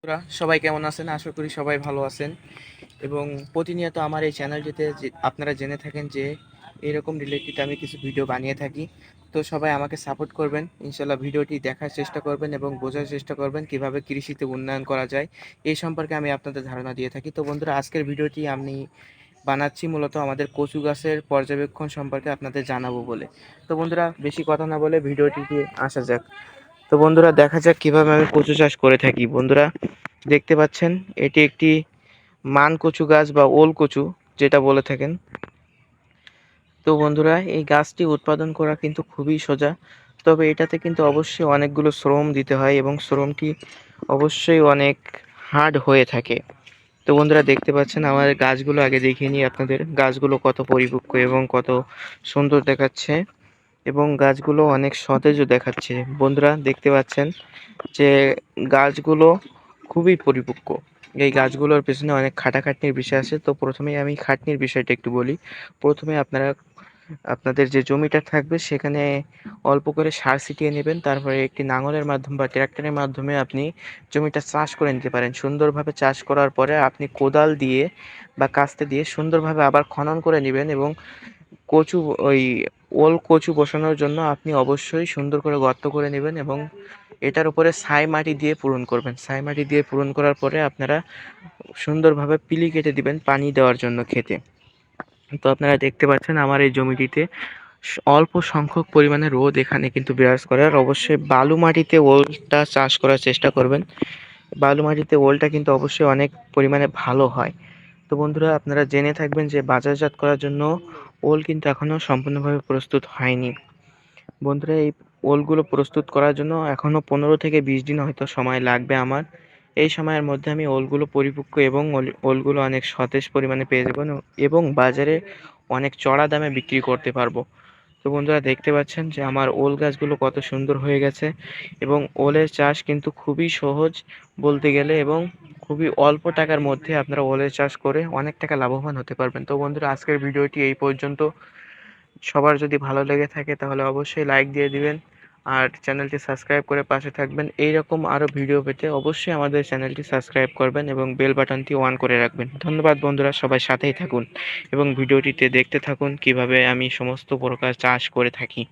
বন্ধুরা, সবাই কেমন আছেন? আশা করি সবাই ভালো আছেন। এবং প্রতিনিয়ত আমার এই চ্যানেলটিতে আপনারা জেনে থাকেন যে এরকম রিলেটেড আমি কিছু ভিডিও বানিয়ে থাকি। তো সবাই আমাকে সাপোর্ট করবেন। ইনশাল্লাহ ভিডিওটি দেখার চেষ্টা করবেন এবং বোঝার চেষ্টা করবেন কীভাবে কৃষিতে উন্নয়ন করা যায়। এই সম্পর্কে আমি আপনাদের ধারণা দিয়ে থাকি। তো বন্ধুরা, আজকের ভিডিওটি আমি বানাচ্ছি মূলত আমাদের কচু গাছের পর্যবেক্ষণ সম্পর্কে আপনাদের জানাব বলে। তো বন্ধুরা, বেশি কথা না বলে ভিডিওটিতে আসা যাক। তো বন্ধুরা দেখা যাক কীভাবে আমি কচু চাষ করে থাকি। বন্ধুরা, দেখতে পাচ্ছেন, এটি একটি মান কচু গাছ বা ওল কচু, যেটা বলে থাকেন। তো বন্ধুরা, এই গাছটি উৎপাদন করা কিন্তু খুবই সোজা, তবে এটাতে কিন্তু অবশ্যই অনেকগুলো শ্রম দিতে হয় এবং শ্রমটি অবশ্যই অনেক হার্ড হয়ে থাকে। তো বন্ধুরা, দেখতে পাচ্ছেন, আমার গাছগুলো আগে দেখিয়ে নিই আপনাদের। গাছগুলো কত পরিপক্ক এবং কত সুন্দর দেখাচ্ছে। এবং গাছগুলো অনেক সতেজও দেখাচ্ছে। বন্ধুরা, দেখতে পাচ্ছেন যে গাছগুলো খুবই পরিপক্ক। এই গাছগুলোর পেছনে অনেক খাটাখাটনির বিষয় আছে। তো প্রথমেই আমি খাটনির বিষয়টা একটু বলি। প্রথমে আপনারা, আপনাদের যে জমিটা থাকবে সেখানে অল্প করে সার ছিটিয়ে নেবেন। তারপরে একটি নাঙলের মাধ্যমে বা ট্র্যাক্টরের মাধ্যমে আপনি জমিটা চাষ করে নিতে পারেন। সুন্দরভাবে চাষ করার পরে আপনি কোদাল দিয়ে বা কাস্তে দিয়ে সুন্দরভাবে আবার খনন করে নেবেন এবং কচু ওই ওল কচু বসানোর জন্য আপনি অবশ্যই সুন্দর করে গর্ত করে নেবেন এবং এটার উপরে ছাই মাটি দিয়ে পূরণ করবেন। ছাই মাটি দিয়ে পূরণ করার পরে আপনারা সুন্দরভাবে পিলি কেটে দিবেন পানি দেওয়ার জন্য খেতে। তো আপনারা দেখতে পাচ্ছেন আমার এই জমিটিতে অল্প সংখ্যক পরিমাণে রোদ এখানে কিন্তু বিরাজ করে। আর অবশ্যই বালু মাটিতে ওলটা চাষ করার চেষ্টা করবেন। বালু মাটিতে ওলটা কিন্তু অবশ্যই অনেক পরিমাণে ভালো হয়। তো বন্ধুরা, আপনারা জেনে থাকবেন যে বাজারজাত করার জন্য ওল কিন্তু এখনও সম্পূর্ণভাবে প্রস্তুত হয়নি। বন্ধুরা, এই ওলগুলো প্রস্তুত করার জন্য এখনও পনেরো থেকে বিশ দিন হয়তো সময় লাগবে আমার। এই সময়ের মধ্যে আমি ওলগুলো পরিপক্ক এবং ওল- ওলগুলো অনেক সতেজ পরিমাণে পেয়ে যাব এবং বাজারে অনেক চড়া দামে বিক্রি করতে পারব। তো বন্ধুরা, দেখতে পাচ্ছেন যে আমার ওল গাছগুলো কত সুন্দর হয়ে গেছে এবং ওলের চাষ কিন্তু খুবই সহজ বলতে গেলে এবং খুবই অল্প টাকার মধ্যে আপনারা ওলের চাষ করে অনেক টাকা লাভবান হতে পারবেন। তো বন্ধুরা, আজকের ভিডিওটি এই পর্যন্ত। সবার যদি ভালো লেগে থাকে তাহলে অবশ্যই লাইক দিয়ে দিবেন আর চ্যানেলটি সাবস্ক্রাইব করে পাশে থাকবেন। এই রকম আরও ভিডিও পেতে অবশ্যই আমাদের চ্যানেলটি সাবস্ক্রাইব করবেন এবং বেল বাটনটি অন করে রাখবেন। ধন্যবাদ বন্ধুরা, সবাই সাথেই থাকুন এবং ভিডিওটিতে দেখতে থাকুন কীভাবে আমি সমস্ত প্রকার চাষ করে থাকি।